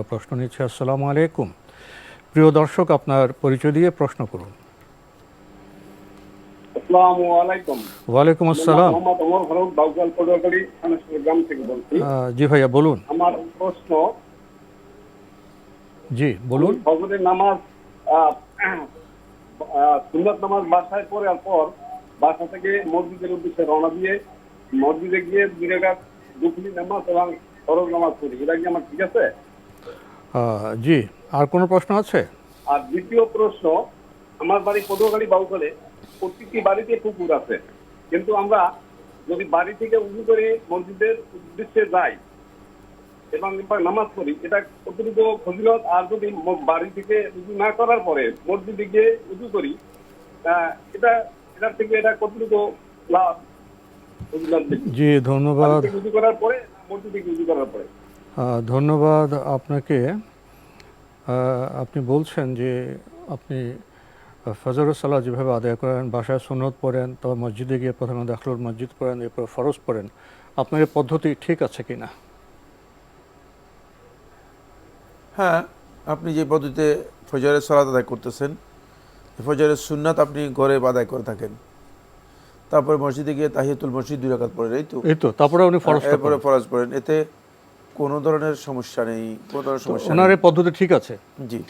আমরা প্রশ্ন নিচ্ছি আসসালামু আলাইকুম। প্রিয় দর্শক আপনার পরিচয় দিয়ে প্রশ্ন করুন। ওয়ালাইকুম আসসালাম। জি ভাইয়া বলুন। আমার প্রশ্ন জি বলুন। ফজরের নামাজ সুন্নত নামাজ বাসায় পড়ার পর বাসা থেকে মসজিদের উদ্দেশ্যে রওনা দিয়ে মসজিদে গিয়ে দুই রেখাত দুপুরি নামাজ এবং ফরজ নামাজ পড়ি। এটা কি আমার ঠিক আছে? জি আর কোনো প্রশ্ন আছে? আর দ্বিতীয় প্রশ্ন আমার বাড়ি পটুয়াখালী বাউকলে প্রত্যেকটি বাড়িতে পুকুর আছে। কিন্তু আমরা যদি বাড়ি থেকে উজু করে মসজিদের উদ্দেশ্যে যাই এবং নামাজ পড়ি এটা কতটুকু ফজিলত। আর যদি বাড়ি থেকে উজু না করার পরে মসজিদে গিয়ে উজু করি এটা এটার থেকে এটা কতটুকু লাভ জি ধন্যবাদ। উজু করার পরে মসজিদে গিয়ে উজু করার পরে। ধন্যবাদ আপনাকে। আপনি বলছেন যে আপনি ফজর সালাহ যেভাবে আদায় করেন বাসায় সুন্নত পড়েন তবে মসজিদে গিয়ে প্রথমে দাখলুল মসজিদ পড়েন এরপর ফরজ পড়েন। আপনার এই পদ্ধতি ঠিক আছে কি না হ্যাঁ আপনি যে পদ্ধতিতে ফজরের সালাত আদায় করতেছেন ফজরের সুন্নাত আপনি ঘরে আদায় করে থাকেন। তারপরে মসজিদে গিয়ে তাহিয়াতুল মসজিদ দুই রাকাত পড়েন এই তো। এই তো তারপরে উনি ফরজ এরপরে ফরজ পড়েন। এতে কোনো ধরনের সমস্যা নেই কোনো ধরনের সমস্যা ওনার এই পদ্ধতি ঠিক আছে? জি।